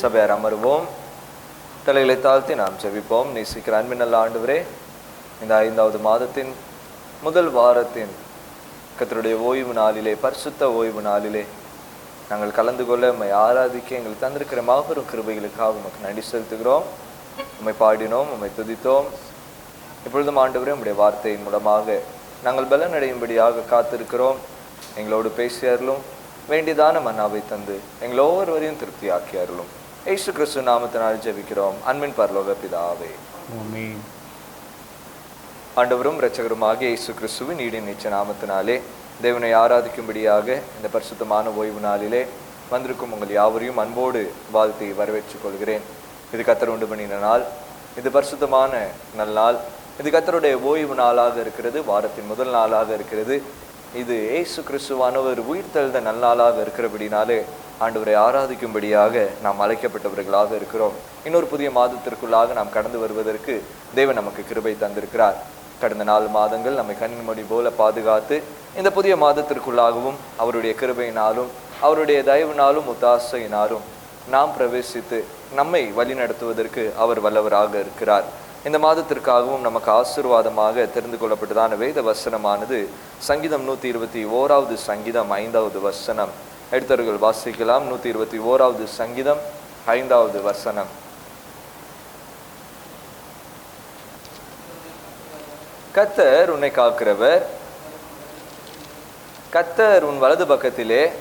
சபையார் அமருவோம். தலைகளை தாழ்த்தி நாம் ஜெபிப்போம். நேசிக்கிற அன்பின் நல்ல ஆண்டவரே இந்த ஐந்தாவது மாதத்தின் முதல் வாரத்தின் கத்தருடைய ஓய்வு நாளிலே பரிசுத்த ஓய்வு நாளிலே நாங்கள் கலந்து கொள்ள உண்மை ஆராதிக்க எங்களுக்கு தந்திருக்கிற மாபெரும் கிருபைகளுக்காக உமக்கு நன்றி செலுத்துகிறோம். உம்மை பாடினோம் உம்மை துதித்தோம். இப்பொழுதும் ஆண்டவரே உங்களுடைய வார்த்தையின் மூலமாக நாங்கள் பலனடையும்படியாக காத்திருக்கிறோம். எங்களோடு பேசியார்களும் வேண்டியதான மன்னாவை தந்து எங்கள் ஒவ்வொருவரையும் திருப்தியாக்கி அருளும் ஏசு கிறிஸ்து நாமத்தினால் ஜெபிக்கிறோம். அன்பின் பரலோக பிதாவே. ஆண்டவரும் இரட்சகருமாகிய இயேசு கிறிஸ்துவின் ஈடு நிச்ச நாமத்தினாலே தேவனை ஆராதிக்கும்படியாக இந்த பரிசுத்தமான ஓய்வு நாளிலே வந்திருக்கும் உங்கள் யாவரையும் அன்போடு வாழ்த்தி வரவேற்றுக் கொள்கிறேன். இது கத்தர் உண்டு பண்ணின நாள். இது பரிசுத்தமான நல்நாள் இது கத்தருடைய ஓய்வு நாளாக இருக்கிறது. வாரத்தின் முதல் நாளாக இருக்கிறது. இது இயேசு கிறிஸ்துவானவர் உயிர் தெழுந்த நல்நாளாக இருக்கிறபடினாலே ஆண்டவரை ஆராதிக்கும்படியாக நாம் அழைக்கப்பட்டவர்களாக இருக்கிறோம். இன்னொரு புதிய மாதத்திற்குள்ளாக நாம் கடந்து வருவதற்கு தேவன் நமக்கு கிருபை தந்திருக்கிறார். கடந்த நாலு மாதங்கள் நம்மை கண்ணின் போல பாதுகாத்து இந்த புதிய மாதத்திற்குள்ளாகவும் அவருடைய கிருபையினாலும் அவருடைய தயவினாலும் ஒத்தாசையினாலும் நாம் பிரவேசித்து நம்மை வழிநடத்துவதற்கு அவர் வல்லவராக இருக்கிறார். இந்த மாதத்திற்காகவும் நமக்கு ஆசீர்வாதமாக தெரிந்து கொள்ளப்பட்டதான வேத வசனமானது சங்கீதம் நூற்றி இருபத்தி ஓராவது சங்கீதம் ஐந்தாவது வசனம். எடுத்தவர்கள் வாசிக்கலாம். நூற்றி இருபத்தி ஓராவது சங்கீதம் ஐந்தாவது வசனம். கத்தர் உன்னை காக்கிறவர். கத்தர் உன் வலது பக்கத்திலே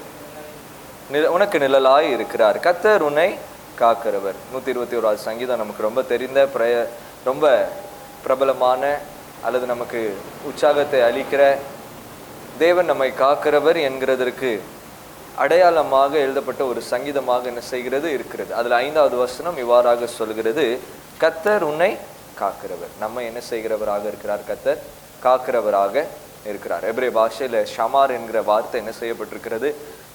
நில- உனக்கு நிழலாய் இருக்கிறார். கத்தர் உன்னை காக்கிறவர். நூற்றி இருபத்தி ஓராவது சங்கீதம் நமக்கு ரொம்ப தெரிந்த பிரய ரொம்ப பிரபலமான அல்லது நமக்கு உற்சாகத்தை அளிக்கிற தேவன் நம்மை காக்கிறவர் என்கிறதற்கு அடையாளமாக எழுதப்பட்ட ஒரு சங்கீதமாக என்ன செய்கிறது இருக்கிறது. அதில் ஐந்தாவது வசனம் இவ்வாறாக சொல்கிறது கத்தர் உன்னை காக்கிறவர். நம்ம என்ன செய்கிறவராக இருக்கிறார்? கத்தர் காக்கிறவராக இருக்கிறார். எபிரே பாஷையில ஷமார் என்கிற வார்த்தை என்ன செய்யப்பட்டிருக்கிறது?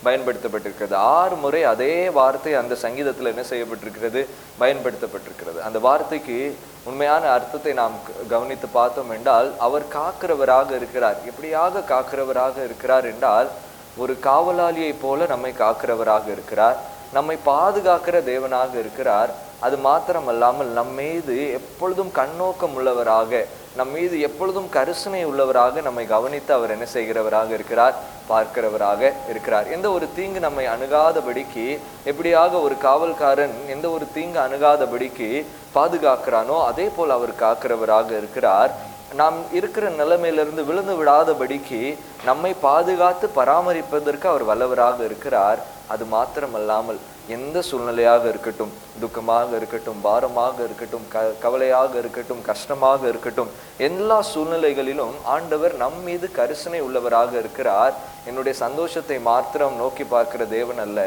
பயன்படுத்தப்பட்டிருக்கிறது. ஆறு முறை அதே வார்த்தை அந்த சங்கீதத்தில் என்ன செய்யப்பட்டிருக்கிறது? பயன்படுத்தப்பட்டிருக்கிறது. அந்த வார்த்தைக்கு உண்மையான அர்த்தத்தை நாம் க- கவனித்து பார்த்தோம் என்றால் அவர் காக்கிறவராக இருக்கிறார். எப்படியாக காக்கிறவராக இருக்கிறார் என்றால் ஒரு காவலாளியை போல நம்மை காக்கிறவராக இருக்கிறார். நம்மை பாதுகாக்கிற தேவனாக இருக்கிறார். அது மாத்திரமல்லாமல் நம் மீது எப்பொழுதும் கண்ணோக்கம் உள்ளவராக நம் மீது எப்பொழுதும் கரிசனை உள்ளவராக நம்மை கவனித்து அவர் என்ன செய்கிறவராக இருக்கிறார் பார்க்கிறவராக இருக்கிறார். எந்த ஒரு தீங்கு நம்மை அணுகாதபடிக்கு எப்படியாக ஒரு காவல்காரன் எந்த ஒரு தீங்கு அணுகாதபடிக்கு பாதுகாக்கிறானோ அதே போல் அவர் காக்கிறவராக இருக்கிறார். நாம் இருக்கிற நிலைமையிலிருந்து விழுந்து விடாதபடிக்கு நம்மை பாதுகாத்து பராமரிப்பதற்கு அவர் வல்லவராக இருக்கிறார். அது மாத்திரமல்லாமல் எந்த சூழ்நிலையாக இருக்கட்டும் துக்கமாக இருக்கட்டும் பாரமாக இருக்கட்டும் க கவலையாக இருக்கட்டும் கஷ்டமாக இருக்கட்டும் எல்லா சூழ்நிலைகளிலும் ஆண்டவர் நம் மீது கரிசனை உள்ளவராக இருக்கிறார். என்னுடைய சந்தோஷத்தை மாத்திரம் நோக்கி பார்க்கிற தேவன் அல்ல.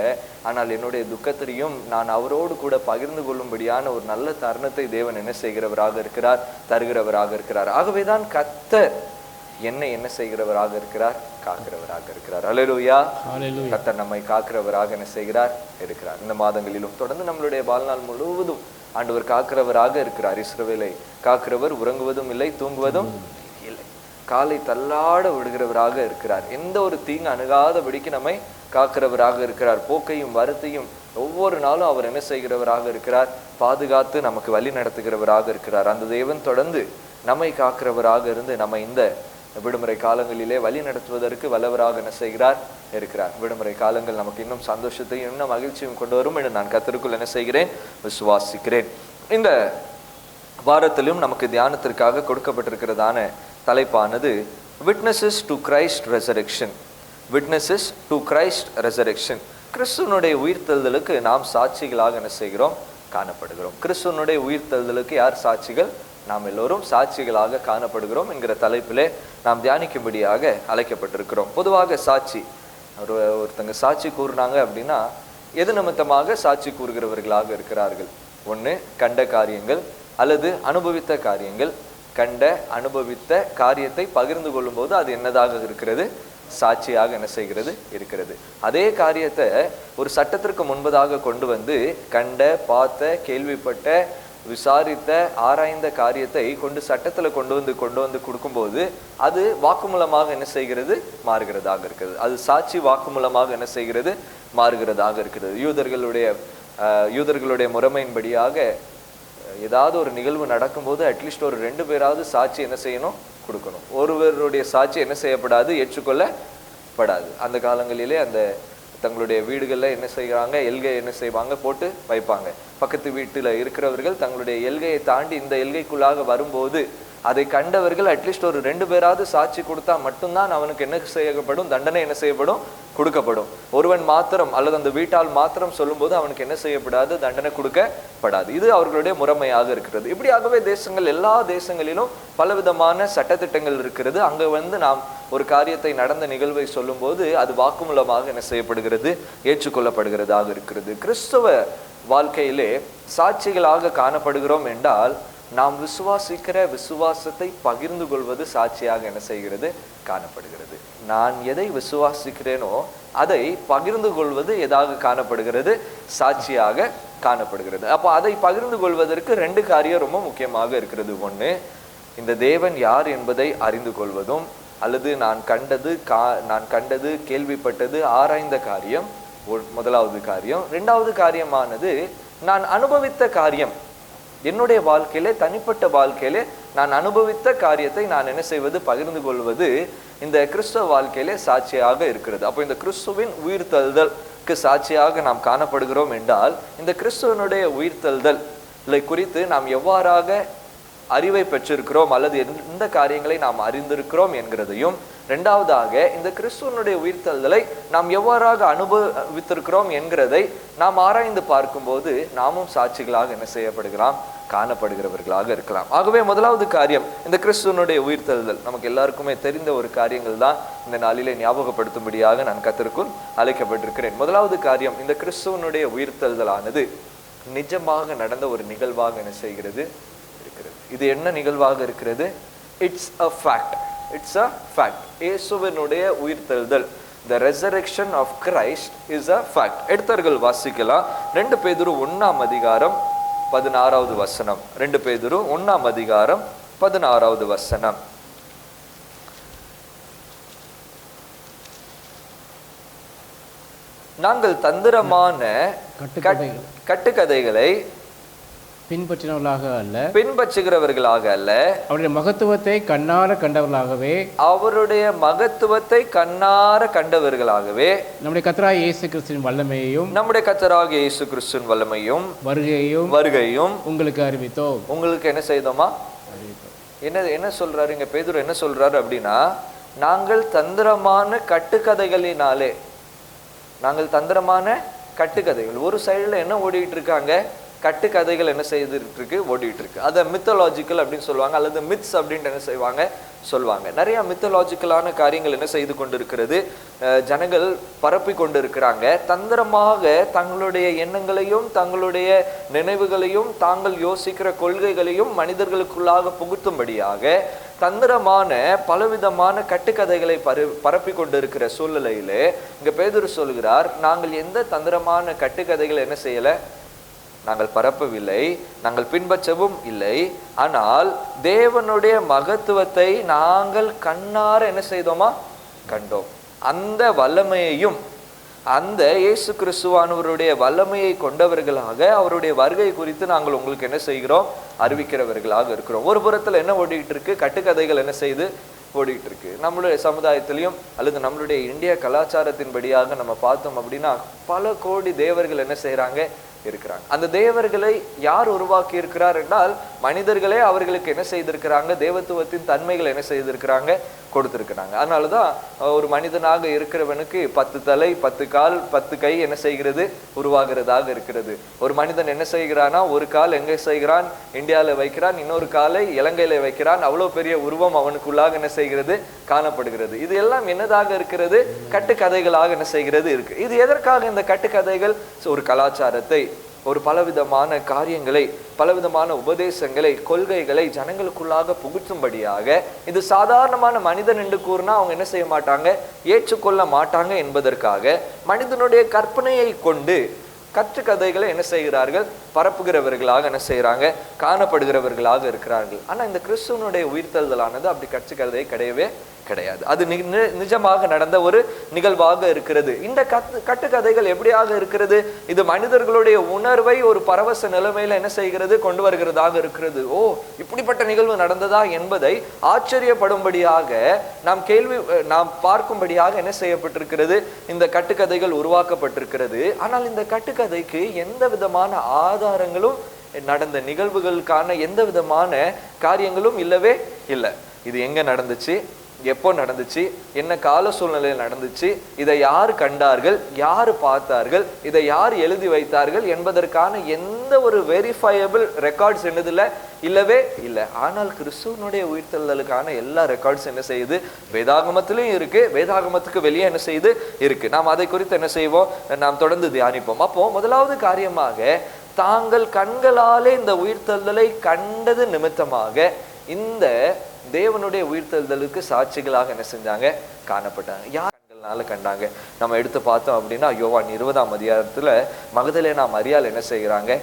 ஆனால் என்னுடைய துக்கத்திலையும் நான் அவரோடு கூட பகிர்ந்து கொள்ளும்படியான ஒரு நல்ல தருணத்தை தேவன் என்ன செய்கிறவராக இருக்கிறார் தருகிறவராக இருக்கிறார். ஆகவேதான் கத்தர் என்னை என்ன செய்கிறவராக இருக்கிறார்? காக்கிறவராக இருக்கிறார். ஹalleluya கத்தர் நம்மை காக்கிறவராக என்ன செய்கிறார்? இருக்கிறார். இந்த மாதங்களிலும் தொடர்ந்து நம்மளுடைய வாழ்நாள் முழுவதும் ஆண்டவர் காக்கிறவராக இருக்கிறார். இஸ்ரவேலை காக்கிறவர் உறங்குவதும் இல்லை தூங்குவதும் இல்லை. காலை தள்ளாட விடுகிறவராக இருக்கிறார். எந்த ஒரு தீங்கு அணுகாதபடிக்கு நம்மை காக்கிறவராக இருக்கிறார். போக்கையும் வருத்தையும் ஒவ்வொரு நாளும் அவர் என்ன செய்கிறவராக இருக்கிறார்? பாதுகாத்து நமக்கு வழி நடத்துகிறவராக இருக்கிறார். அந்த தேவன் தொடர்ந்து நம்மை காக்கிறவராக இருந்து நம்ம இந்த விடுமுறை காலங்களிலே வழி நடத்துவதற்கு வல்லவராக என்ன செய்கிறார் இருக்கிறார். விடுமுறை காலங்கள் நமக்கு இன்னும் சந்தோஷத்தையும் இன்னும் மகிழ்ச்சியும் கொண்டு வரும் என்று நான் கத்திற்குள் என்ன செய்கிறேன் விசுவாசிக்கிறேன். இந்த வாரத்திலும் நமக்கு தியானத்திற்காக கொடுக்கப்பட்டிருக்கிறதான தலைப்பானது witnesses to Christ resurrection witnesses to Christ resurrection கிறிஸ்துவனுடைய உயிர்த்தெழுதலுக்கு நாம் சாட்சிகளாக என்ன செய்கிறோம் காணப்படுகிறோம். கிறிஸ்துவனுடைய உயிர்த்தெழுதலுக்கு யார் சாட்சிகள்? நாம் எல்லோரும் சாட்சிகளாக காணப்படுகிறோம் என்கிற தலைப்பிலே நாம் தியானிக்கும்படியாக அழைக்கப்பட்டிருக்கிறோம். பொதுவாக சாட்சி ஒரு ஒருத்தங்க சாட்சி கூறுனாங்க அப்படின்னா எது நிமித்தமாக சாட்சி கூறுகிறவர்களாக இருக்கிறார்கள்? ஒன்று கண்ட காரியங்கள் அல்லது அனுபவித்த காரியங்கள். கண்ட அனுபவித்த காரியத்தை பகிர்ந்து கொள்ளும்போது அது என்னதாக இருக்கிறது? சாட்சியாக என்ன செய்கிறது? இருக்கிறது. அதே காரியத்தை ஒரு சட்டத்திற்கு முன்பதாக கொண்டு வந்து கண்ட பார்த்த கேள்விப்பட்ட விசாரித்த ஆராய்ந்த காரியத்தை கொண்டு சட்டத்தில் கொண்டு வந்து கொண்டு வந்து கொடுக்கும்போது அது வாக்குமூலமாக என்ன செய்கிறது? மாறுகிறதாக இருக்கிறது. அது சாட்சி வாக்குமூலமாக என்ன செய்கிறது? மாறுகிறதாக இருக்கிறது. யூதர்களுடைய யூதர்களுடைய முறைமையின்படியாக ஏதாவது ஒரு நிகழ்வு நடக்கும்போது அட்லீஸ்ட் ஒரு ரெண்டு பேராவது சாட்சி என்ன செய்யணும்? கொடுக்கணும். ஒருவருடைய சாட்சி என்ன செய்யப்படாது? ஏற்றுக்கொள்ளப்படாது. அந்த காலங்களிலே அந்த தங்களுடைய வீடுகளில் என்ன செய்கிறாங்க எல்கை என்ன செய்வாங்க? போட்டு வைப்பாங்க. பக்கத்து வீட்டில் இருக்கிறவர்கள் தங்களுடைய எல்கையை தாண்டி இந்த எல்கைக்குள்ளாக வரும்போது அதை கண்டவர்கள் அட்லீஸ்ட் ஒரு ரெண்டு பேராவது சாட்சி கொடுத்தா மட்டும்தான் அவனுக்கு என்ன செய்யப்படும்? தண்டனை என்ன செய்யப்படும்? கொடுக்கப்படும். ஒருவன் மாத்திரம் அல்லது அந்த வீட்டால் மாத்திரம் சொல்லும்போது அவனுக்கு என்ன செய்யப்படாது? தண்டனை கொடுக்கப்படாது. இது அவர்களுடைய முறைமையாக இருக்கிறது. இப்படியாகவே தேசங்கள் எல்லா தேசங்களிலும் பலவிதமான சட்டத்திட்டங்கள் இருக்கிறது. அங்கே வந்து நாம் ஒரு காரியத்தை நடந்த நிகழ்வை சொல்லும்போது அது வாக்குமூலமாக என்ன செய்யப்படுகிறது? ஏற்றுக்கொள்ளப்படுகிறதாக இருக்கிறது. கிறிஸ்தவ வாழ்க்கையிலே சாட்சிகளாக காணப்படுகிறோம் என்றால் நாம் விசுவாசிக்கிற விசுவாசத்தை பகிர்ந்து கொள்வது சாட்சியாக என்ன செய்கிறது? காணப்படுகிறது. நான் எதை விசுவாசிக்கிறேனோ அதை பகிர்ந்து கொள்வது எதாக காணப்படுகிறது? சாட்சியாக காணப்படுகிறது. அப்போ அதை பகிர்ந்து கொள்வதற்கு ரெண்டு காரியம் ரொம்ப முக்கியமாக இருக்கிறது. ஒன்று இந்த தேவன் யார் என்பதை அறிந்து கொள்வதும் அல்லது நான் கண்டது கா நான் கண்டது கேள்விப்பட்டது ஆராய்ந்த காரியம் ஒ- முதலாவது காரியம். ரெண்டாவது காரியமானது நான் அனுபவித்த காரியம் என்னுடைய வாழ்க்கையிலே தனிப்பட்ட வாழ்க்கையிலே நான் அனுபவித்த காரியத்தை நான் என்ன செய்வது? பகிர்ந்து கொள்வது இந்த கிறிஸ்துவ வாழ்க்கையிலே சாட்சியாக இருக்கிறது. அப்போ இந்த கிறிஸ்துவின் உயிர்த்தழுதலுக்கு சாட்சியாக நாம் காணப்படுகிறோம் என்றால் இந்த கிறிஸ்துவனுடைய உயிர்த்தழுதல் குறித்து நாம் எவ்வாறாக அறிவை பெற்றிருக்கிறோம் அல்லது எந்த காரியங்களை நாம் அறிந்திருக்கிறோம் என்கிறதையும் ரெண்டாவதாக இந்த கிறிஸ்துவனுடைய உயிர்த்தெழுதலை நாம் எவ்வாறாக அனுபவித்திருக்கிறோம் என்கிறதை நாம் ஆராய்ந்து பார்க்கும்போது நாமும் சாட்சிகளாக என்ன செய்யப்படுகிறோம்? காணப்படுகிறவர்களாக இருக்கலாம். ஆகவே முதலாவது காரியம் இந்த கிறிஸ்துவனுடைய உயிர்த்தெழுதல். நமக்கு எல்லாருக்குமே தெரிந்த ஒரு காரியங்கள் தான் இந்த நாளிலே ஞாபகப்படுத்தும்படியாக நான் கத்திற்குள் அழைக்கப்பட்டிருக்கிறேன். முதலாவது காரியம் இந்த கிறிஸ்துவனுடைய உயிர்த்தெழுதலானது நிஜமாக நடந்த ஒரு நிகழ்வாக என்ன செய்கிறது? இருக்கிறது. இது என்ன நிகழ்வாக இருக்கிறது? It's a fact it's a fact இயேசுவினுடைய உயிர்த்தெழுதல் the resurrection of christ is a fact. எடுத்தர்கள் வாசிக்கலாம். ரெண்டு பேதுரு ஒண்ணாம் அதிகாரம் பதினாறாவது வசனம். ரெண்டு பேதுரு ஒண்ணாம் அதிகாரம் பதினாறாவது வசனம். நாங்கள் தந்திரமான கட்டுக்கதைகள். பின்பற்றினவர்களாக அல்ல. பின்பற்றுகிறவர்களாக அல்ல. அவருடைய மகத்துவத்தை கண்ணார கண்டவர்களாகவே. அவருடைய மகத்துவத்தை கண்ணார கண்டவர்களாகவே. நம்முடைய கத்தராய் இயேசு கிறிஸ்துவின் வல்லமையையும் நம்முடைய கத்தராகிய இயேசு கிறிஸ்துவின் வல்லமையும் வருகையையும் வருகையும் உங்களுக்கு அறிவித்தோம். உங்களுக்கு என்ன செய்தோமா? என்ன என்ன சொல்றாரு இங்க பேதுரு என்ன சொல்றாரு அப்படின்னா நாங்கள் தந்திரமான கட்டுக்கதைகளினாலே நாங்கள் தந்திரமான கட்டுக்கதைகள். ஒரு சைடுல என்ன ஓடிட்டு இருக்காங்க? கட்டுக்கதைகள் என்ன செய்துட்டு இருக்கு ஓடிட்டு இருக்கு அதை மித்தலாஜிக்கல் அப்படின்னு சொல்லுவாங்க அல்லது மித்ஸ் அப்படின்ட்டு என்ன செய்வாங்க? சொல்லுவாங்க நிறைய மித்தலாஜிக்கலான காரியங்கள் என்ன செய்து கொண்டிருக்கிறது? இருக்கிறது ஜனங்கள் பரப்பி கொண்டு இருக்கிறாங்க தந்திரமாக தங்களுடைய எண்ணங்களையும் தங்களுடைய நினைவுகளையும் தாங்கள் யோசிக்கிற கொள்கைகளையும் மனிதர்களுக்குள்ளாக புகுத்தும்படியாக தந்திரமான பலவிதமான கட்டுக்கதைகளை பரு பரப்பி கொண்டிருக்கிற சூழ்நிலையிலே இங்க பேதூர் சொல்கிறார் நாங்கள் எந்த தந்திரமான கட்டுக்கதைகளை என்ன செய்யலை? நாங்கள் பரப்பவில்லை நாங்கள் பின்பற்றவும் இல்லை. ஆனால் தேவனுடைய மகத்துவத்தை நாங்கள் கண்ணார என்ன செய்தோமா? கண்டோம். அந்த வல்லமையையும் அந்த இயேசு கிறிஸ்துவானவருடைய வல்லமையை கொண்டவர்களாக அவருடைய வருகை குறித்து நாங்கள் உங்களுக்கு என்ன செய்கிறோம்? அறிவிக்கிறவர்களாக இருக்கிறோம். ஒரு புறத்துல என்ன ஓடிக்கிட்டு இருக்கு கட்டுக்கதைகள் என்ன செய்து ஓடிக்கிட்டு இருக்கு நம்மளுடைய சமுதாயத்திலையும் அல்லது நம்மளுடைய இந்திய கலாச்சாரத்தின்படியாக நம்ம பார்த்தோம் அப்படின்னா பல கோடி தேவர்கள் என்ன செய்கிறாங்க இருக்கிறாங்க. அந்த தேவர்களை யார் உருவாக்கி இருக்கிறார் என்றால் மனிதர்களே அவர்களுக்கு என்ன செய்திருக்கிறாங்க? தேவத்துவத்தின் தன்மைகள் என்ன செய்திருக்கிறாங்க? கொடுத்துருக்குறாங்க. அதனால தான் ஒரு மனிதனாக இருக்கிறவனுக்கு பத்து தலை பத்து கால் பத்து கை என்ன செய்கிறது? உருவாகிறதாக இருக்கிறது. ஒரு மனிதன் என்ன செய்கிறானா ஒரு கால் எங்கே செய்கிறான்? இந்தியாவில் வைக்கிறான். இன்னொரு காலை இலங்கையில் வைக்கிறான். அவ்வளோ பெரிய உருவம் அவனுக்குள்ளாக என்ன செய்கிறது? காணப்படுகிறது. இது எல்லாம் என்னதாக இருக்கிறது? கட்டுக்கதைகளாக என்ன செய்கிறது இருக்கு. இது எதற்காக இந்த கட்டுக்கதைகள்? ஒரு கலாச்சாரத்தை ஒரு பலவிதமான காரியங்களை பலவிதமான உபதேசங்களை கொள்கைகளை ஜனங்களுக்குள்ளாக புகுத்தும்படியாக இது சாதாரணமான மனிதன் என்று கூறினா அவங்க என்ன செய்ய மாட்டாங்க? ஏற்றுக்கொள்ள மாட்டாங்க என்பதற்காக மனிதனுடைய கற்பனையை கொண்டு கற்றுக்கதைகளை என்ன செய்கிறார்கள்? பரப்புகிறவர்களாக என்ன செய்கிறாங்க காணப்படுகிறவர்களாக இருக்கிறார்கள். ஆனா இந்த கிறிஸ்துவனுடைய உயிர்த்தல்தலானது அப்படி கட்சிக்கிறதே கிடையவே கிடையாது. அது நி- நி- நிஜமாக நடந்த ஒரு நிகழ்வாக இருக்கிறது. இந்த கத்து கட்டுக்கதைகள் எப்படியாக இருக்கிறது? இது மனிதர்களுடைய உணர்வை ஒரு பரவச நிலைமையில என்ன செய்கிறது? கொண்டு வருகிறதாக இருக்கிறது. ஓ இப்படிப்பட்ட நிகழ்வு நடந்ததா என்பதை ஆச்சரியப்படும்படியாக நாம் கேள்வி நாம் பார்க்கும்படியாக என்ன செய்யப்பட்டிருக்கிறது? இந்த கட்டுக்கதைகள் உருவாக்கப்பட்டிருக்கிறது. ஆனால் இந்த கட்டுக்கதைக்கு எந்த விதமான ஆதாரங்களும் நடந்த நிகழ்வுகளுக்கான எந்த விதமான காரியங்களும் இல்லவே இல்லை. இது எங்க நடந்துச்சு? எப்போ நடந்துச்சு? என்ன கால சூழ்நிலையில் நடந்துச்சு? இதை யார் கண்டார்கள்? யார் பார்த்தார்கள்? இதை யார் எழுதி வைத்தார்கள்? என்பதற்கான எந்த ஒரு வெரிஃபையபிள் ரெக்கார்ட்ஸ் என்னதில் இல்லவே இல்லை. ஆனால் கிறிஸ்துவனுடைய உயிர்த்தெழுதலுக்கான எல்லா ரெக்கார்ட்ஸ் என்ன செய்யுது? வேதாகமத்திலையும் இருக்கு. வேதாகமத்துக்கு வெளியே என்ன செய்யுது? இருக்கு. நாம் அதை குறித்து என்ன செய்வோம்? நாம் தொடர்ந்து தியானிப்போம். அப்போ முதலாவது காரியமாக தாங்கள் கண்களாலே இந்த உயிர்த்தெழுதலை கண்டது நிமித்தமாக இந்த தேவனுடைய உயிர்த்தெழுதலுக்கு சாட்சிகளாக என்ன செஞ்சாங்க? காணப்பட்டாங்க. யார் கண்கள்னால கண்டாங்க? நம்ம எடுத்து பார்த்தோம் அப்படின்னா யோவான் இருபதாம் அதிகாரத்துல மகதலேனா அறியால் என்ன செய்கிறாங்க?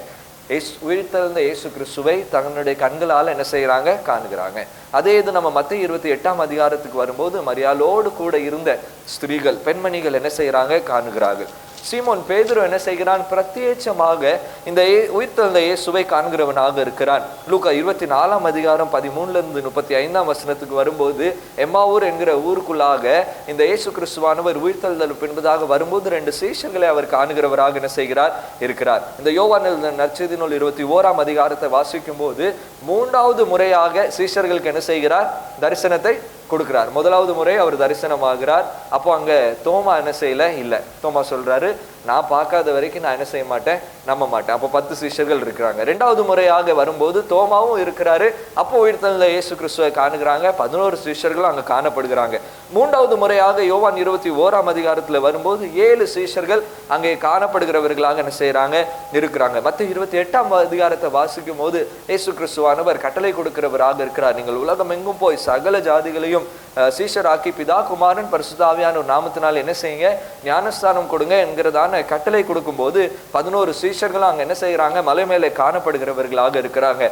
இயேசு உயிர்த்தெழுந்த இயேசு கிறிஸ்துவை தங்களுடைய கண்களால் என்ன செய்கிறாங்க? காணுகிறாங்க. அதே இது நம்ம மத்திய இருபத்தி எட்டாம் அதிகாரத்துக்கு வரும்போது மரியாளோடு கூட இருந்த ஸ்திரீகள் பெண்மணிகள் என்ன செய்கிறாங்க? காணுகிறார்கள். சீமோன் பேதுரு என்ன செய்கிறான்? பிரத்யேட்சமாக இந்த இயே- உயிர்த்தெழுந்த இயேசுவை காண்கிறவனாக இருக்கிறான். லூக்கா இருபத்தி நாலாம் அதிகாரம் பதிமூணுலேருந்து முப்பத்தி ஐந்தாம் வசனத்துக்கு வரும்போது எம்மாவூர் என்கிற ஊருக்குள்ளாக இந்த இயேசு கிறிஸ்துவானவர் உயிர்த்தெழுதல் பின்பதாக வரும்போது ரெண்டு சீஷர்களை அவர் காண்கிறவராக என்ன செய்கிறார்? இருக்கிறார். இந்த யோவான் நற்செய்தி நூல் இருபத்தி ஓராம் அதிகாரத்தை வாசிக்கும் போது மூன்றாவது முறையாக சீஷர்களுக்கு என்ன செய்கிறார்? தரிசனத்தை கொடுக்கிறார். முதலாவது முறை அவர் தரிசனமாகிறார். அப்போ அங்க தோமா என்ன செய்யல? இல்லை. தோமா சொல்றாரு நான் பார்க்காத வரைக்கும் நான் என்ன செய்ய மாட்டேன்? நம்ப மாட்டேன். அப்போ பத்து சிஷர்கள் இருக்கிறாங்க. ரெண்டாவது முறையாக வரும்போது தோமாவும் இருக்கிறாரு. அப்போ உயிர்த்தல இயேசு கிறிஸ்துவை காணுகிறாங்க. பதினோரு சிஷர்களும் அங்க காணப்படுகிறாங்க. மூன்றாவது முறையாக யோவான் இருபத்தி ஓராம் அதிகாரத்துல வரும்போது ஏழு சிஷர்கள் அங்கே காணப்படுகிறவர்களாக என்ன செய்கிறாங்க இருக்கிறாங்க மற்ற இருபத்தி எட்டாம் அதிகாரத்தை வாசிக்கும் போது இயேசு கிறிஸ்துவானவர் கட்டளை கொடுக்கிறவராக இருக்கிறார். நீங்கள் உலகம் எங்கும் போய் சகல ஜாதிகளையும் சீஷராக்கி பிதா குமாரன் பரிசுத்தாவியான ஒரு நாமத்தினால் என்ன செய்யுங்க? ஞானஸ்தானம் கொடுங்க என்கிறதான கட்டளை கொடுக்கும்போது பதினோரு சீஷர்களும் அங்க என்ன செய்யறாங்க மலை மேலே காணப்படுகிறவர்களாக இருக்கிறாங்க.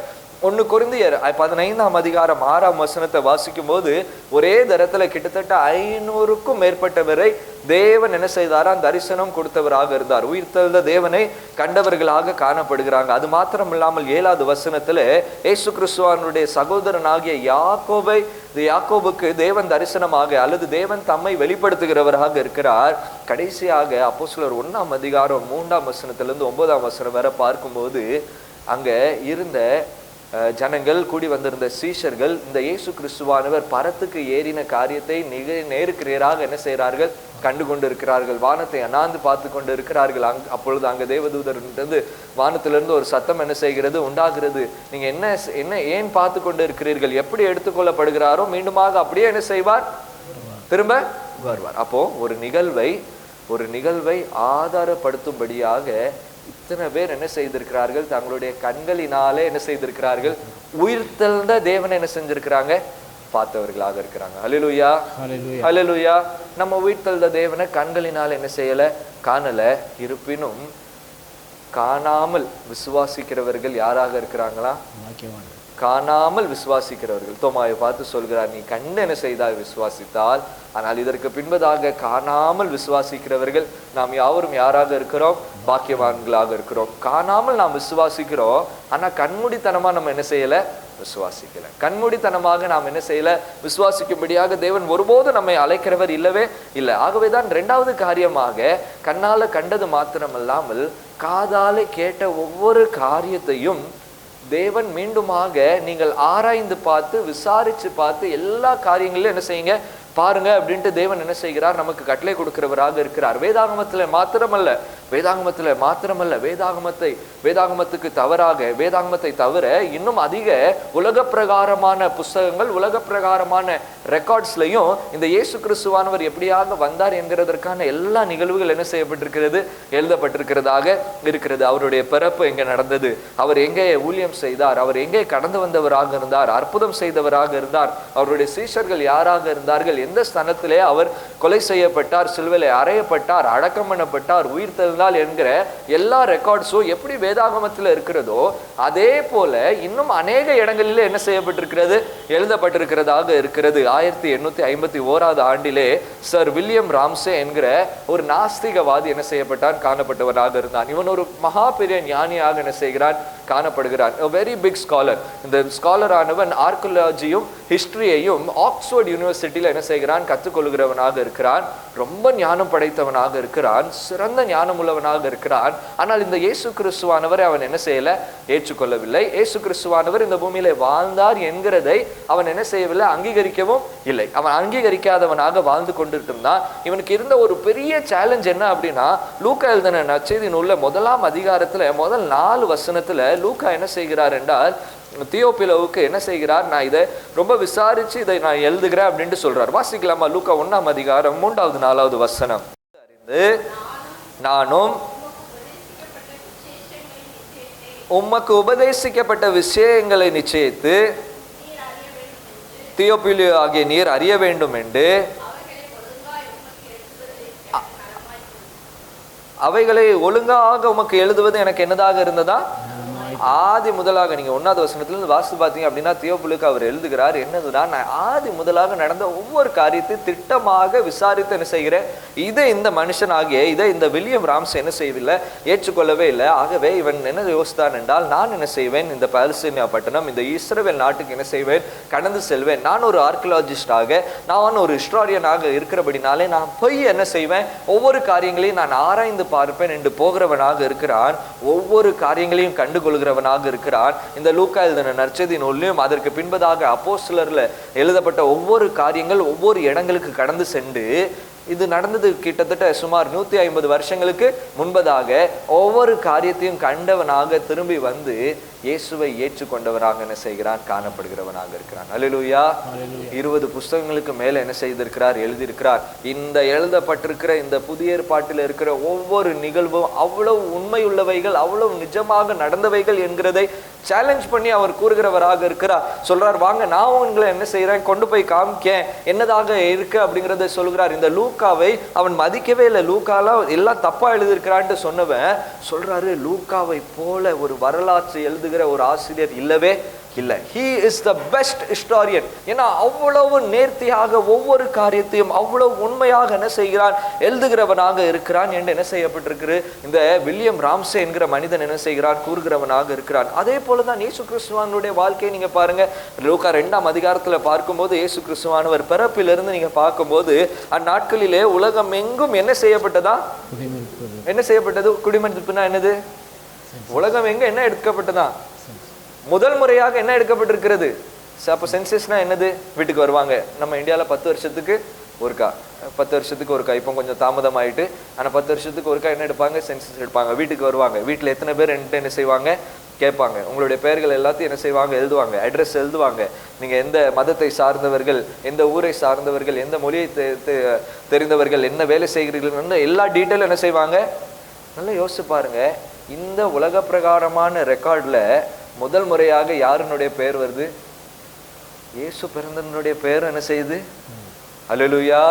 ஒன்று குறைந்தியர் பதினைந்தாம் அதிகாரம் ஆறாம் வசனத்தை வாசிக்கும் போது ஒரே தரத்தில் கிட்டத்தட்ட ஐநூறுக்கும் மேற்பட்டவரை தேவன் என்ன செய்தாராம் தரிசனம் கொடுத்தவராக இருந்தார். உயிர்த்தெழுந்த தேவனை கண்டவர்களாக காணப்படுகிறாங்க. அது மாத்திரம் இல்லாமல் ஏழாவது வசனத்தில் ஏசு கிறிஸ்துவானுடைய சகோதரனாகிய யாக்கோபை யாக்கோபுக்கு தேவன் தரிசனமாக அல்லது தேவன் தம்மை வெளிப்படுத்துகிறவராக இருக்கிறார். கடைசியாக அப்போஸிலர் ஒன்றாம் அதிகாரம் மூன்றாம் வசனத்திலிருந்து ஒன்பதாம் வசனம் வரை பார்க்கும்போது அங்கே இருந்த ஜனங்கள் கூடி வந்திருந்த சீஷர்கள் இந்த இயேசு கிறிஸ்துவானவர் பரத்துக்கு ஏறின காரியத்தை நிக நேருக்கு என்ன செய்கிறார்கள்? கண்டு கொண்டு இருக்கிறார்கள் வானத்தை அண்ணாந்து பார்த்து கொண்டு இருக்கிறார்கள் அங் அப்பொழுது அங்கே தேவதூதர்ன்றது வானத்திலிருந்து ஒரு சத்தம் என்ன செய்கிறது? உண்டாகிறது. நீங்க என்ன என்ன ஏன் பார்த்து கொண்டு இருக்கிறீர்கள் எப்படி எடுத்துக்கொள்ளப்படுகிறாரோ மீண்டுமாக அப்படியே என்ன செய்வார்? திரும்ப வருவார். அப்போ ஒரு நிகழ்வை ஒரு நிகழ்வை ஆதாரப்படுத்தும்படியாக இத்தனை பேர் என்ன செய்திருக்கிறார்கள்? தங்களுடைய கண்களினாலே என்ன செய்திருக்கிறார்கள்? உயிர்த்தெழுந்த தேவனை என்ன செஞ்சிருக்கிறாங்க? பார்த்தவர்களாக இருக்கிறாங்க. ஹalleluya. ஹalleluya. நம்ம உயிர்த்தெழுந்த தேவனை கண்களினால் என்ன செய்யல? காணல. இருப்பினும் காணாமல் விசுவாசிக்கிறவர்கள் யாராக இருக்கிறாங்களா? காணாமல் விசுவாசிக்கிறவர்கள். தோமாவை பார்த்து சொல்கிறார் நீ கண்டு என்ன செய்தால் விசுவாசித்தால்? ஆனால் இதற்கு பின்பதாக காணாமல் விசுவாசிக்கிறவர்கள் நாம் யாவரும் யாராக இருக்கிறோம்? பாக்கியவான்களாக இருக்கிறோம். காணாமல் நாம் விசுவாசிக்கிறோம். ஆனால் கண்மூடித்தனமாக நம்ம என்ன செய்யலை? விசுவாசிக்கல. கண்மூடித்தனமாக நாம் என்ன செய்யல? விசுவாசிக்கும்படியாக தேவன் ஒருபோதும் நம்மை அழைக்கிறவர் இல்லவே இல்லை. ஆகவேதான் இரண்டாவது காரியமாக கண்ணால கண்டது மாத்திரமல்லாமல் காதால கேட்ட ஒவ்வொரு காரியத்தையும் தேவன் மீண்டுமாக நீங்கள் ஆராய்ந்து பார்த்து விசாரித்து பார்த்து எல்லா காரியங்களிலும் என்ன செய்யுங்க? பாருங்க அப்படின்ட்டு தேவன் என்ன செய்கிறார்? நமக்கு கட்டளை கொடுக்கிறவராக இருக்கிறார். வேதாகமத்தில் மாத்திரமல்ல. வேதாகமத்தில் மாத்திரமல்ல. வேதாகமத்தை வேதாகமத்துக்கு தவறாக வேதாகமத்தை தவிர இன்னும் அதிக உலக பிரகாரமான புஸ்தகங்கள் உலக பிரகாரமான ரெக்கார்ட்ஸ்லையும் இந்த இயேசு கிறிஸ்துவானவர் எப்படியாக வந்தார் என்கிறதற்கான எல்லா நிகழ்வுகள் என்ன செய்யப்பட்டிருக்கிறது? எழுதப்பட்டிருக்கிறதாக இருக்கிறது. அவருடைய பிறப்பு எங்கே நடந்தது? அவர் எங்கே ஊழியம் செய்தார்? அவர் எங்கே கடந்து வந்தவராக இருந்தார்? அற்புதம் செய்தவராக இருந்தார்? அவருடைய சீஷர்கள் யாராக இருந்தார்கள்? எந்த ஸ்தனத்திலே அவர் கொலை செய்யப்பட்டார் சிலுவையிலே அறையப்பட்டார் அடக்கம் பண்ணப்பட்டார் உயிர் தெழுந்தால் என்கிற எல்லா ரெக்கார்ட்ஸும் எப்படி வேதாகமத்தில் இருக்கிறதோ அதே போல இன்னும் அநேக இடங்களிலே என்ன செய்யப்பட்டிருக்கிறது? எழுதப்பட்டிருக்கிறதாக இருக்கிறது. ஆயிரத்தி எண்ணூத்தி ஐம்பத்தி ஓராவது ஆண்டிலே சர் வில்லியம் ராம்சே என்கிற ஒரு நாஸ்திகவாதி என்ன செய்யப்பட்டான்? காணப்பட்டவனாக இருந்தான். இவன் ஒரு மகா பெரிய ஞானியாக என்ன செய்கிறான்? காணப்படுகிறான். வெரி பிக் ஸ்காலர் இந்த ஸ்காலரானவன் ஆர்கியாலஜியும் ஹிஸ்டரியையும் ஆக்ஸ்போர்ட் யூனிவர்சிட்டியில் என்ன செய்கிறான் கற்றுக்கொள்கிறவனாக இருக்கிறான் ரொம்ப ஞானம் படைத்தவனாக இருக்கிறான் சிறந்த ஞானம் உள்ளவனாக இருக்கிறான். ஆனால் இந்த இயேசு கிறிஸ்துவானவரை அவன் என்ன செய்யலை? ஏற்றுக்கொள்ளவில்லை. இயேசு கிறிஸ்துவானவர் இந்த பூமியில வாழ்ந்தார் என்கிறதை அவன் என்ன செய்யவில்லை? அங்கீகரிக்கவும் இல்லை. அவன் அங்கீகரிக்காதவனாக வாழ்ந்து கொண்டுட்டு இருந்தான் இவனுக்கு இருந்த ஒரு பெரிய சேலஞ்ச் என்ன அப்படின்னா லூக்கா எழுதின நச்செய்தி உள்ள முதலாம் அதிகாரத்தில் முதல் நாலு வசனத்தில் லூக்கா என்ன செய்கிறார் என்றால் தியோபிலவுக்கு என்ன செய்கிறார்? நான் இதை ரொம்ப விசாரிச்சு இதை நான் எழுதுகிறேன் அப்படின்ட்டு சொல்றார். வாசிக்கலாமா? லூக்கா ஒண்ணாம் அதிகாரம் மூன்றாவது நாலாவது வசனம். அறிந்து நானும் உமக்கு உபதேசிக்கப்பட்ட விஷயங்களை நிச்சயித்து தியோபிலியோ ஆகிய நீர் அறிய வேண்டும் என்று அவைகளை ஒழுங்காக உமக்கு எழுதுவது எனக்கு என்னதாக இருந்ததா? ஆதி முதலாக நீங்கள் ஒன்றாவது வசனத்துலேருந்து வாசித்து பார்த்தீங்க அப்படின்னா தியோபுலுக்கு அவர் எழுதுகிறார் என்னதுன்னா நான் ஆதி முதலாக நடந்த ஒவ்வொரு காரியத்தையும் திட்டமாக விசாரித்து என்ன செய்கிறேன்? இதை இந்த மனுஷன் ஆகிய இதை இந்த வில்லியம் ராம்ஸ் என்ன செய்யவில்லை? ஏற்றுக்கொள்ளவே இல்லை. ஆகவே இவன் என்ன யோசித்தான் என்றால் நான் என்ன செய்வேன்? இந்த பாலஸ்தீனியா பட்டணம் இந்த இஸ்ரேவேல் நாட்டுக்கு என்ன செய்வேன்? கடந்து செல்வேன். நான் ஒரு ஆர்கியலாஜிஸ்டாக நான் ஒரு ஹிஸ்டாரியனாக இருக்கிறபடினாலே நான் போய் என்ன செய்வேன்? ஒவ்வொரு காரியங்களையும் நான் ஆராய்ந்து பார்ப்பேன் என்று போகிறவனாக இருக்கிறான். ஒவ்வொரு காரியங்களையும் கண்டுகொள்கிறவனாக இருக்கிறான். இந்த லூக்கா எழுதின நற்செய்தி நூல்லையும் அதற்கு பின்பதாக அப்போஸ்தலர்ல எழுதப்பட்ட ஒவ்வொரு காரியங்கள் ஒவ்வொரு இடங்களுக்கு கடந்து சென்று இது நடந்தது கிட்டத்தட்ட சுமார் நூத்தி ஐம்பது வருஷங்களுக்கு முன்பதாக ஒவ்வொரு காரியத்தையும் கண்டவனாக திரும்பி வந்து இயேசுவை ஏற்றுக்கொண்டவனாக என்ன செய்கிறான்? காணப்படுகிறவனாக இருக்கிறான். அல்லேலூயா இருபது புஸ்தகங்களுக்கு மேல என்ன செய்திருக்கிறார்? எழுதியிருக்கிறார். இந்த எழுதப்பட்டிருக்கிற இந்த புதிய ஏற்பாட்டில் இருக்கிற ஒவ்வொரு நிகழ்வும் அவ்வளவு உண்மையுள்ளவைகள் அவ்வளவு நிஜமாக நடந்தவைகள் என்கிறதை சேலஞ்ச் பண்ணி அவர் கூறுகிறவராக இருக்கிறார். சொல்றார் வாங்க நான் உங்களை என்ன செய்றேன்? கொண்டு போய் காமிக்கேன். என்னதாக இருக்கு? அப்படிங்கிறத சொல்கிறார். இந்த லூக்காவை அவன் மதிக்கவே இல்லை. லூக்காலாம் எல்லாம் தப்பா எழுதியிருக்கிறான்ட்டு சொன்னவன் சொல்றாரு லூக்காவை போல ஒரு வரலாற்று எழுதுகிற ஒரு ஆசிரியர் இல்லவே இல்லை. He is the best historian ஏன்னா அவ்வளவு நேர்த்தியாக ஒவ்வொரு காரியத்தையும் அவ்வளவு உண்மையாக என்ன செய்கிறான்? எழுதுகிறவனாக இருக்கிறான் என்று என்ன செய்யப்பட்டிருக்கு இந்த வில்லியம் ராம்சே என்கிற மனிதன் என்ன செய்கிறான்? கூறுகிறவனாக இருக்கிறான். அதே போலதான் இயேசு கிறிஸ்துவானுடைய வாழ்க்கையை நீங்க பாருங்க. லூக்கா ரெண்டாம் அதிகாரத்துல பார்க்கும்போது இயேசு கிறிஸ்துவானவர் பிறப்பிலிருந்து நீங்க பார்க்கும்போது அந்நாட்களிலே உலகம் எங்கும் என்ன செய்யப்பட்டதா? என்ன செய்யப்பட்டது? குடிமதிப்புனா என்னது? உலகம் எங்க என்ன எடுக்கப்பட்டதா? முதல் முறையாக என்ன எடுக்கப்பட்டிருக்கிறது? அப்ப சென்சஸ்னா என்னது? வீட்டுக்கு வருவாங்க. நம்ம இந்தியால பத்து வருஷத்துக்கு ஒருக்கா. பத்து வருஷத்துக்கு ஒருக்கா. இப்போ கொஞ்சம் தாமதம் ஆயிட்டு ஆனா பத்து வருஷத்துக்கு ஒருக்கா என்ன எடுப்பாங்க? சென்சஸ் எடுப்பாங்க. வீட்டுக்கு வருவாங்க. வீட்டுல எத்தனை பேர் என்கிட்ட என்ன செய்வாங்க? கேட்பாங்க. உங்களுடைய பெயர்கள் எல்லாத்தையும் என்ன செய்வாங்க? எழுதுவாங்க. அட்ரஸ் எழுதுவாங்க. நீங்க எந்த மதத்தை சார்ந்தவர்கள் எந்த ஊரை சார்ந்தவர்கள் எந்த மொழியை தெரிந்தவர்கள் என்ன வேலை செய்கிறீர்கள் எல்லா டீட்டெயிலும் என்ன செய்வாங்க? நல்லா யோசிச்சு பாருங்க. இந்த உலக பிரகாரமான ரெக்கார்டில் முதல் முறையாக யாருனுடைய பெயர் வருது? இயேசு பிறந்தனுடைய பெயர் என்ன செய்யுது? அல்லேலூயா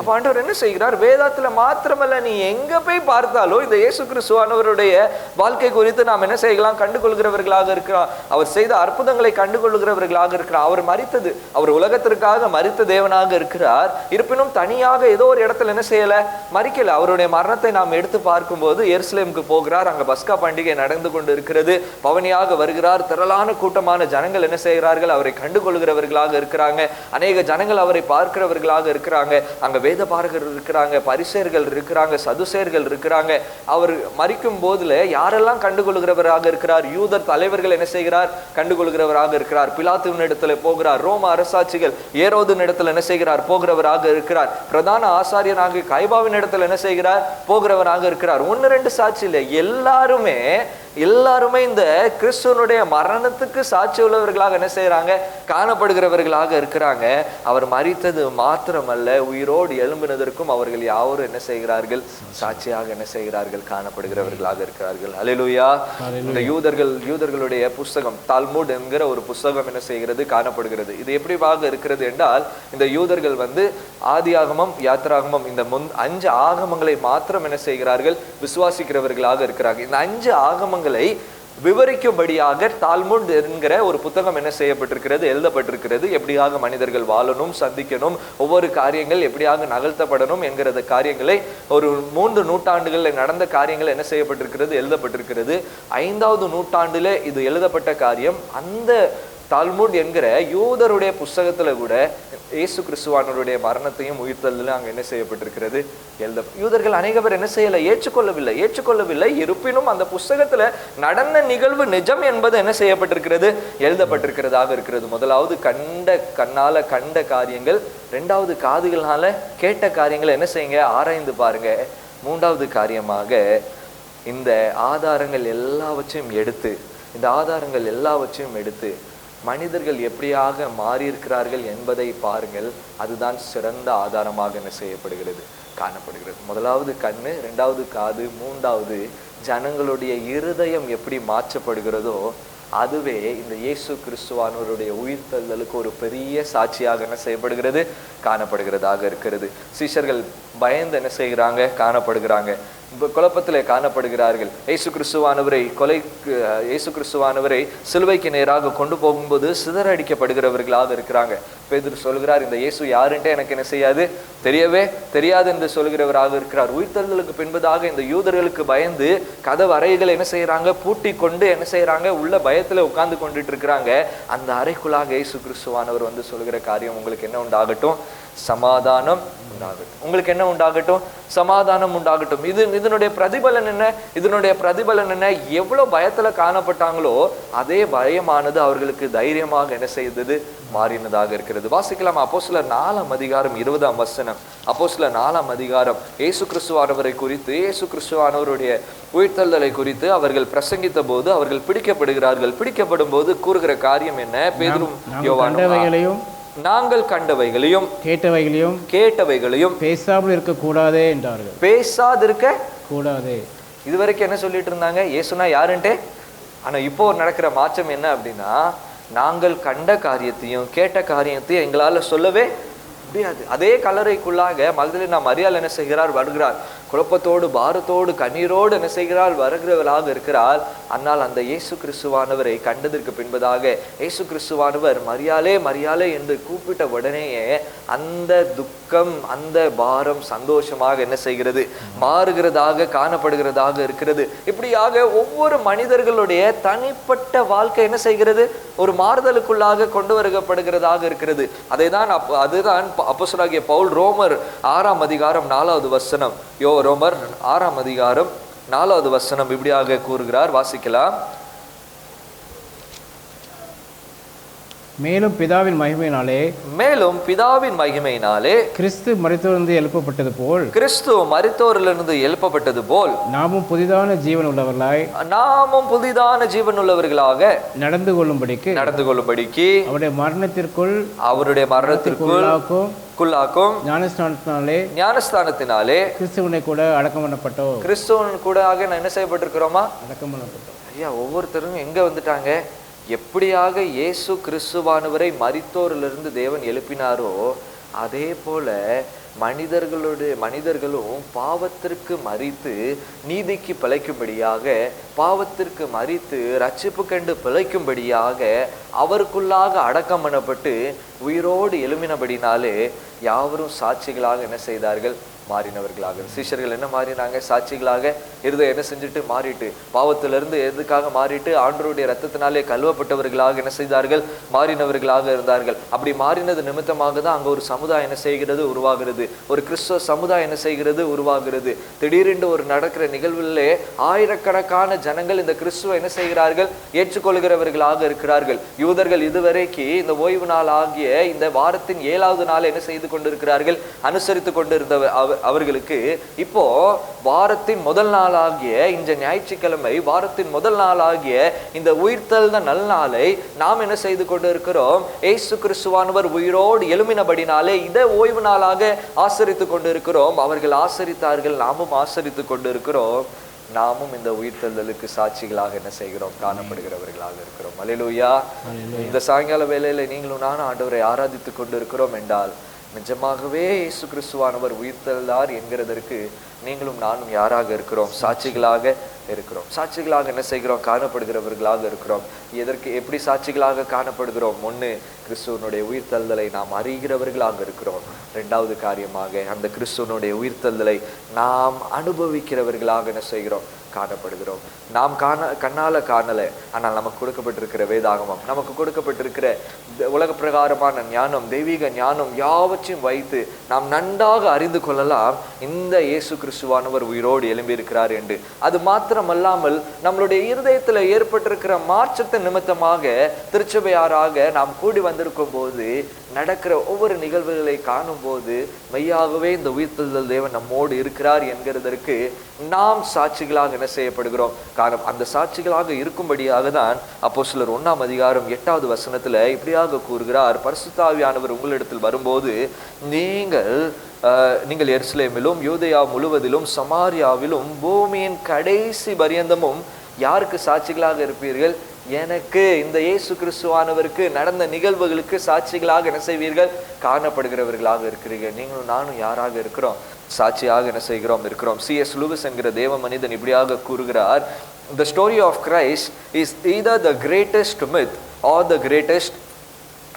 அப்ப ஆண்டவர் என்ன செய்கிறார்? வேதத்துல மாத்திரமல்ல நீ எங்க போய் பார்த்தாலும் இந்த இயேசு கிறிஸ்துவானவருடைய வாழ்க்கை குறித்து நாம் என்ன செய்யலாம்? கண்டுகொள்கிறவர்களாக இருக்கிறார். அவர் செய்த அற்புதங்களை கண்டுகொள்கிறவர்களாக இருக்கிறார். அவர் மரித்தது அவர் உலகத்திற்காக மரித்த தேவனாக இருக்கிறார். இருப்பினும் தனியாக ஏதோ ஒரு இடத்துல என்ன செய்யல? மறிக்கல. அவருடைய மரணத்தை நாம் எடுத்து பார்க்கும்போது எருசலேமுக்கு போகிறார். அங்க பஸ்கா பண்டிகை நடந்து கொண்டு இருக்கிறது பவனியாக வருகிறார். திரளான கூட்டமான ஜனங்கள் என்ன செய்கிறார்கள்? அவரை கண்டுகொள்கிறவர்களாக இருக்கிறாங்க. அநேக ஜனங்கள் அவரை பார்க்கிறவர்களாக இருக்கிறாங்க அங்க வேத பாரகர் இருக்கிறாங்க பரிசேர்கள் இருக்கிறாங்க சதுசேர்கள் இருக்கிறாங்க. அவர் மறிக்கும் போதுல யாரெல்லாம் கண்டுகொள்கிறவராக இருக்கிறார்? யூதர் தலைவர்கள் என்ன செய்கிறார்? கண்டுகொள்கிறவராக இருக்கிறார். பிலாத்துவின் இடத்துல போகிறார். ரோம அரசாட்சிகள் ஏரோதின் இடத்துல என்ன செய்கிறார்? போகிறவராக இருக்கிறார். பிரதான ஆசாரியனாக கைபாவின் இடத்துல என்ன செய்கிறார்? போகிறவராக இருக்கிறார். ஒன்னு ரெண்டு சாட்சியில் எல்லாருமே எல்லாருமே இந்த கிறிஸ்துவனுடைய மரணத்துக்கு சாட்சி உள்ளவர்களாக என்ன செய்றாங்க? காணப்படுகிறவர்களாக இருக்கிறாங்க. அவர் மரித்தது மாத்திரமல்ல உயிரோடு எழும்பினதற்கும் அவர்கள் யாவரும் என்ன செய்கிறார்கள்? சாட்சியாக என்ன செய்கிறார்கள்? காணப்படுகிறவர்களாக இருக்கிறார்கள். அல்லேலூயா இந்த யூதர்கள் யூதர்களுடைய புஸ்தகம் தால்முட் என்கிற ஒரு புஸ்தகம் என்ன செய்கிறது? காணப்படுகிறது. இது எப்படிவாக இருக்கிறது என்றால் இந்த யூதர்கள் வந்து ஆதியாகமம் யாத்திராகமம் இந்த முன் அஞ்சு ஆகமங்களை மாத்திரம் என்ன செய்கிறார்கள்? விசுவாசிக்கிறவர்களாக இருக்கிறார்கள் இந்த அஞ்சு ஆகமங்களை விவரிக்கும்படியாக தால்முண்ட் என்கிற ஒரு புத்தகம் என்ன செய்யப்பட்டிருக்கிறது எழுதப்பட்டிருக்கிறது. எப்படியாக மனிதர்கள் வாழணும் சந்திக்கணும் ஒவ்வொரு காரியங்கள் எப்படியாக நகர்த்தப்படணும் என்கிற காரியங்களை ஒரு மூன்று நூற்றாண்டுகளில் நடந்த காரியங்கள் என்ன செய்யப்பட்டிருக்கிறது எழுதப்பட்டிருக்கிறது. ஐந்தாவது நூற்றாண்டில் இது எழுதப்பட்ட காரியம். அந்த தால்முட் என்கிற யூதருடைய புஸ்தகத்துல கூட இயேசு கிறிஸ்துவானவருடைய மரணத்தையும் உயிர்த்தலும் அங்க என்ன செய்யப்பட்டிருக்கிறது? எழுத யூதர்கள் அநேக பேர் என்ன செய்யல? ஏற்றுக்கொள்ளவில்லை. ஏற்றுக்கொள்ளவில்லை. இருப்பினும் அந்த புஸ்தகத்துல நடந்த நிகழ்வு நிஜம் என்பது என்ன செய்யப்பட்டிருக்கிறது? எழுதப்பட்டிருக்கிறதாக இருக்கிறது. முதலாவது கண்ட கண்ணால கண்ட காரியங்கள். ரெண்டாவது காதுகளால கேட்ட காரியங்களை என்ன செய்யுங்க? ஆராய்ந்து பாருங்க. மூன்றாவது காரியமாக இந்த ஆதாரங்கள் எல்லாவற்றையும் எடுத்து இந்த ஆதாரங்கள் எல்லாவற்றையும் எடுத்து மனிதர்கள் எப்படியாக மாறியிருக்கிறார்கள் என்பதை பாருங்கள். அதுதான் சிறந்த ஆதாரமாக என்ன செய்யப்படுகிறது? காணப்படுகிறது. முதலாவது கண்ணு ரெண்டாவது காது மூன்றாவது ஜனங்களுடைய இருதயம் எப்படி மாற்றப்படுகிறதோ அதுவே இந்த இயேசு கிறிஸ்துவானவருடைய தள்ளலுக்கு ஒரு பெரிய சாட்சியாக என்ன செய்யப்படுகிறது? காணப்படுகிறதாக இருக்கிறது. சீஷர்கள் பயந்து என்ன செய்கிறாங்க? காணப்படுகிறாங்க. குழப்பத்திலே காணப்படுகிறார்கள். இயேசு கிறிஸ்துவானவரை கொலைக்கு இயேசு கிறிஸ்துவானவரை சிலுவைக்கு நேராக கொண்டு போகும்போது சிதறடிக்கப்படுகிறவர்களாக இருக்கிறாங்க. பேதர் சொல்கிறார் இந்த இயேசு யாருன்ட்டு எனக்கு என்ன செய்யாது? தெரியவே தெரியாது என்று சொல்கிறவராக இருக்கிறார். உயிர்த்தல்களுக்கு பின்பதாக இந்த யூதர்களுக்கு பயந்து கதவு அறைகளை என்ன செய்யறாங்க பூட்டி கொண்டு என்ன செய்யறாங்க உள்ள பயத்துல உட்கார்ந்து கொண்டுட்டு இருக்கிறாங்க. அந்த அறைக்குள்ளாக இயேசு கிறிஸ்துவானவர் வந்து சொல்கிற காரியம் உங்களுக்கு என்ன உண்டாகட்டும்? சமாதானம் உண்டாகட்டும். உங்களுக்கு என்ன உண்டாகட்டும்? சமாதானம் உண்டாகட்டும். இது இதனுடைய பிரதிபலன் என்ன? இதனுடைய பிரதிபலன் என்ன? எவ்வளவு பயத்துல காணப்பட்டாங்களோ அதே பயமானது அவர்களுக்கு தைரியமாக என்ன செய்தது? மாறினதாக இருக்கிறது. வாசிக்கலாம். அப்போ சில நாலாம் அதிகாரம் இருபதாம் வசனம். அப்போ சில நாலாம் அதிகாரம். இயேசு கிறிஸ்துவானவரை குறித்து இயேசு கிறிஸ்துவானவருடைய உயிர்த்தெழுதலை குறித்து அவர்கள் பிரசங்கித்த போது அவர்கள் பிடிக்கப்படுகிறார்கள். பிடிக்கப்படும் போது கூறுகிற காரியம் என்ன? பேதுரும் நாம் யோவானும் நாங்கள் கண்டவைகளையும் கேட்டவைகளையும் கேட்டவைகளையும் பேசாமல் இருக்கக்கூடாதே என்றார்கள். பேசாதிருக்க கூடாதே. இதுவரைக்கும் என்ன சொல்லிட்டு இருந்தாங்க? இயேசுனா யாருன்ட்டு? ஆனா இப்போ நடக்கிற மாற்றம் என்ன அப்படின்னா நாங்கள் கண்ட காரியத்தையும் கேட்ட காரியத்தையும் எங்களால சொல்லவே முடியாது. அதே கலரைக்குள்ளாக மகதலினா மரியாள் என்ன செய்கிறார்? வருகிறார். குழப்பத்தோடு பாரத்தோடு கண்ணீரோடு என்ன செய்கிறாள்? வருகிறவளாக இருக்கிறாள். ஆனால் அந்த இயேசு கிறிஸ்துவானவரை கண்டதற்கு பின்பதாக இயேசு கிறிஸ்துவானவர் மரியாலே மரியாலே என்று கூப்பிட்ட உடனேயே அந்த துக்கம் அந்த பாரம் சந்தோஷமாக என்ன செய்கிறது? மாறுகிறதாக காணப்படுகிறதாக இருக்கிறது. இப்படியாக ஒவ்வொரு மனிதர்களுடைய தனிப்பட்ட வாழ்க்கை என்ன செய்கிறது? ஒரு மாறுதலுக்குள்ளாக கொண்டு வருகப்படுகிறதாக இருக்கிறது. அதை தான் அதுதான் அதுதான் சொல்லாகிய பவுல் ரோமர் ஆறாம் அதிகாரம் நாலாவது வசனம். யோ ரோமர் ஆறாம் அதிகாரம் நாலாவது வசனம் இப்படியாக கூறுகிறார் வாசிக்கலாம். மேலும் பிதாவின் மகிமையினாலே மேலும் பிதாவின் மகிமையினாலே கிறிஸ்து மரித்தோர்ந்து எழுப்பப்பட்டது போல் கிறிஸ்து மரித்தோரிலிருந்து எழுப்பப்பட்டது போல் நாமும் புதிதான ஜீவன் உள்ளவர்களாய் நாமும் புதிதான ஜீவன் உள்ளவர்களாக நடந்து கொள்ளும்படிக்கு நடந்து கொள்ளும்படிக்கு அவருடைய மரணத்திற்குள் அவருடைய மரணத்திற்குள் உள்ளாக்கும் குள்ளாக்கும். ஞானஸ்நானத்தினாலே ஞானஸ்தானத்தினாலே கிறிஸ்துவனை கூட அடக்கம் பண்ணப்பட்டோம். கிறிஸ்துவன் கூட ஆக நான் என்ன செய்யப்பட்டிருக்கிறோமா? அடக்கம் பண்ணப்பட்டோம். ஐயா ஒவ்வொருத்தரும் எங்க வந்துட்டாங்க? எப்படியாக இயேசு கிறிஸ்துவானவரை மறித்தோரிலிருந்து தேவன் எழுப்பினாரோ அதே போல மனிதர்களுடைய மனிதர்களும் பாவத்திற்கு மறித்து நீதிக்கு பிழைக்கும்படியாக பாவத்திற்கு மறித்து ரட்சிப்பு கண்டு பிழைக்கும்படியாக அவருக்குள்ளாக அடக்கம் பண்ணப்பட்டு உயிரோடு எழுமினபடினாலே யாவரும் சாட்சிகளாக என்ன செய்தார்கள்? மாறினவர்களாக. சீஷர்கள் என்ன மாறினாங்க? சாட்சிகளாக இருதயம் என்ன செஞ்சுட்டு மாறிட்டு பாவத்திலிருந்து எதுக்காக மாறிட்டு ஆண்டருடைய ரத்தத்தினாலே கழுவப்பட்டவர்களாக என்ன செய்தார்கள்? மாறினவர்களாக இருந்தார்கள். அப்படி மாறினது நிமித்தமாக தான் அங்க ஒரு சமுதாயம் என்ன செய்கிறது? உருவாகிறது. ஒரு கிறிஸ்துவ சமுதாயம் என்ன செய்கிறது? உருவாகிறது. திடீரென்று ஒரு நடக்கிற நிகழ்விலே ஆயிரக்கணக்கான ஜனங்கள் இந்த கிறிஸ்துவ என்ன செய்கிறார்கள்? ஏற்றுக்கொள்கிறவர்களாக இருக்கிறார்கள். யூதர்கள் இதுவரைக்கு இந்த ஓய்வு நாள் ஆகிய இந்த வாரத்தின் ஏழாவது நாள் என்ன செய்து கொண்டிருக்கிறார்கள்? அனுசரித்து கொண்டிருந்த அவர்களுக்கு இப்போ வாரத்தின் முதல் நாளாகிய இந்த ஞாயிற்றுக்கிழமை வாரத்தின் முதல் நாளாகிய இந்த உயிர்த்தெழுந்த நல்நாளை நாம் என்ன செய்து கொண்டு இருக்கிறோம் ஏசு கிறிஸ்துவானவர் உயிரோடு எழுமினபடினாலே இதை ஓய்வு நாளாக ஆசரித்து கொண்டு இருக்கிறோம் அவர்கள் ஆசரித்தார்கள் நாமும் ஆசரித்து கொண்டு இருக்கிறோம் நாமும் இந்த உயிர்த்தெழுதலுக்கு சாட்சிகளாக என்ன செய்கிறோம்? காணப்படுகிறவர்களாக இருக்கிறோம். அல்லேலூயா இந்த சாயங்கால வேளையில நீங்களும் நானும் ஆண்டவரை ஆராதித்து கொண்டு இருக்கிறோம் என்றால் நிஜமாகவே இயேசு கிறிஸ்துவானவர் உயிர்த்தெழுந்தார் என்கிறதற்கு நீங்களும் நானும் யாராக இருக்கிறோம்? சாட்சிகளாக இருக்கிறோம். சாட்சிகளாக என்ன செய்கிறோம்? காணப்படுகிறவர்களாக இருக்கிறோம். எதற்கு எப்படி சாட்சிகளாக காணப்படுகிறோம்? ஒன்று கிறிஸ்துவனுடைய உயிர்த்தல்தலை நாம் அறிகிறவர்களாக இருக்கிறோம். ரெண்டாவது காரியமாக அந்த கிறிஸ்துவனுடைய உயிர்த்தல்தலை நாம் அனுபவிக்கிறவர்களாக என்ன செய்கிறோம்? காணப்படுகிறோம். நாம் காண கண்ணால காணலை ஆனால் நமக்கு கொடுக்கப்பட்டிருக்கிற வேதாகமம் நமக்கு கொடுக்கப்பட்டிருக்கிற உலக பிரகாரமான ஞானம் தெய்வீக ஞானம் யாவற்றையும் வைத்து நாம் நன்றாக அறிந்து கொள்ளலாம். இந்த இயேசு கிறிஸ்துவானவர் உயிரோடு எழும்பியிருக்கிறார் என்று. அது மாத்திரமல்லாமல் நம்மளுடைய இருதயத்தில் ஏற்பட்டிருக்கிற மாற்றத்தின் நிமித்தமாக திருச்சபையாராக நாம் கூடி வந்திருக்கும் போது நடக்கிற ஒவ்வொரு நிகழ்வுகளை காணும் போது மெய்யாகவே இந்த உயிர்த்தெழுதல் தேவன் நம்மோடு இருக்கிறார் என்கிறதற்கு நாம் சாட்சிகளாக என்ன செய்யப்படுகிறோம்? காரணம் அந்த சாட்சிகளாக இருக்கும்படியாக தான் அப்போ சிலர் ஒன்றாம் அதிகாரம் எட்டாவது வசனத்துல இப்படியாக கூறுகிறார். பரிசுத்தாவியானவர் உங்களிடத்தில் வரும்போது நீங்கள் நீங்கள் எருசலேமிலும் யூதயா முழுவதிலும் சமாரியாவிலும் பூமியின் கடைசி பரியந்தமும் யாருக்கு சாட்சிகளாக இருப்பீர்கள்? எனக்கு இந்த இயேசு கிறிஸ்துவானவருக்கு நடந்த நிகழ்வுகளுக்கு சாட்சிகளாக என்ன செய்வீர்கள்? காணப்படுகிறவர்களாக இருக்கிறீர்கள். நீங்களும் நானும் யாராக இருக்கிறோம்? சாட்சியாக என்ன செய்கிறோம்? இருக்கிறோம். சிஎஸ் லூவிஸ் என்கிற தேவ மனிதன் இப்படியாக கூறுகிறார் the story of Christ is either the greatest myth or the greatest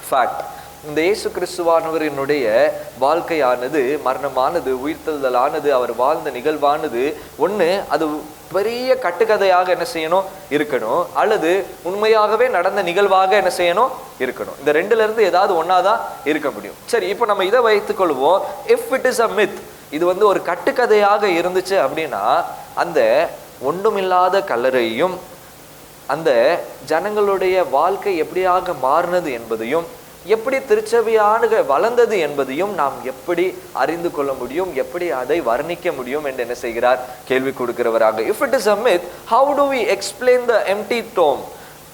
fact இந்த இயேசு கிறிஸ்துவானவரினுடைய வாழ்க்கையானது மரணமானது உயிர்த்தெழுதலானது அவர் வாழ்ந்த நிகழ்வானது ஒன்று அது பெரிய கட்டுக்கதையாக என்ன செய்யணும்? இருக்கணும். அல்லது உண்மையாகவே நடந்த நிகழ்வாக என்ன செய்யணும்? இருக்கணும். இந்த ரெண்டுல இருந்து ஏதாவது ஒன்னாதான் இருக்க முடியும். சரி இப்போ நம்ம இதை வைத்துக்கொள்வோம். If it is a myth இது வந்து ஒரு கட்டுக்கதையாக இருந்துச்சு அப்படின்னா அந்த ஒன்றுமில்லாத கல்லறையும் அந்த ஜனங்களுடைய வாழ்க்கை எப்படியாக மாறினது என்பதையும் எப்படி திருச்சபையானுக வளர்ந்தது என்பதையும் நாம் எப்படி அறிந்து கொள்ள முடியும் எப்படி அதை வர்ணிக்க முடியும் என்று என்ன செய்கிறார்? கேள்வி கொடுக்கிறவராக. If it is a myth how do we explain the empty tomb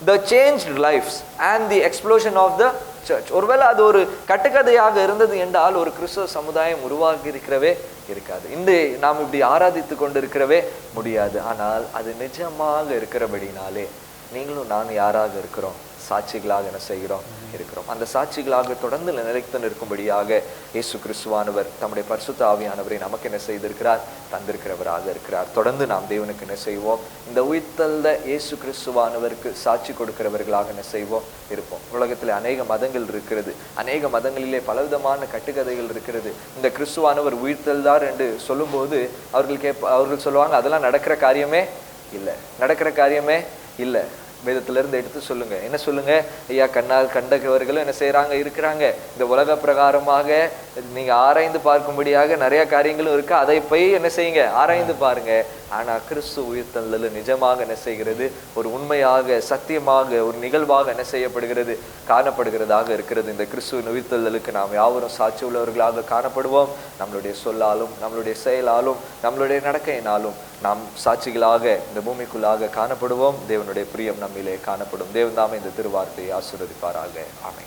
the change lifes and the explosion of the church ஒருவேளை அது ஒரு கட்டுக்கதையாக இருந்தது என்றால் ஒரு கிறிஸ்துவ சமுதாயம் உருவாகி இருக்கிறவே இருக்காது. இந்த நாம் இப்படி ஆராதித்து கொண்டிருக்கிறவே முடியாது. ஆனால் அது நிஜமாக இருக்கிறபடினாலே நீங்களும் நான் யாராக இருக்கிறோம்? சாட்சிகளாக என்ன செய்கிறோம்? இருக்கிறோம். அந்த சாட்சிகளாக தொடர்ந்து நிலைத்து நிற்கும்படியாக இயேசு கிறிஸ்துவானவர் தம்முடைய பரிசுத்த ஆவியானவரை நமக்கு என்ன செய்திருக்கிறார்? தந்திருக்கிறவராக இருக்கிறார். தொடர்ந்து நாம் தேவனுக்கு என்ன செய்வோம்? இந்த உயிர்த்தல்த இயேசு கிறிஸ்துவானவருக்கு சாட்சி கொடுக்கிறவர்களாக என்ன செய்வோம்? இருப்போம். உலகத்தில் அநேக மதங்கள் இருக்கிறது. அநேக மதங்களிலே பலவிதமான கட்டுக்கதைகள் இருக்கிறது. இந்த கிறிஸ்துவானவர் உயிர்த்தெழுதார் என்று சொல்லும்போது அவர்கள் கேட்ப அவர்கள் சொல்லுவாங்க அதெல்லாம் நடக்கிற காரியமே இல்லை. நடக்கிற காரியமே இல்லை. வேதத்திலிருந்து எடுத்து சொல்லுங்க. என்ன சொல்லுங்க? ஐயா கண்ணால் கண்டகவர்களும் என்ன செய்கிறாங்க இருக்கிறாங்க. இந்த உலக பிரகாரமாக நீங்க ஆராய்ந்து பார்க்கும்படியாக நிறைய காரியங்களும் இருக்கு. அதை போய் என்ன செய்யுங்க? ஆராய்ந்து பாருங்க. ஆனா கிறிஸ்து உயிர்த்தெழுதல் நிஜமாக என்ன செய்கிறது? ஒரு உண்மையாக சத்தியமாக ஒரு நிகழ்வாக என்ன செய்யப்படுகிறது? காணப்படுகிறதாக இருக்கிறது. இந்த கிறிஸ்துவின் உயிர்த்தெழுதலுக்கு நாம் யாவரும் சாட்சி உள்ளவர்களாக காணப்படுவோம். நம்மளுடைய சொல்லாலும் நம்மளுடைய செயலாலும் நம்மளுடைய நடக்கையினாலும். நாம் சாட்சிகளாக இந்த பூமிக்குள்ளாக காணப்படுவோம். தேவனுடைய பிரியம் நம்மிலே காணப்படும். தேவன் தாமே இந்த திருவார்த்தையை ஆசீர்வதிப்பாராக. ஆமை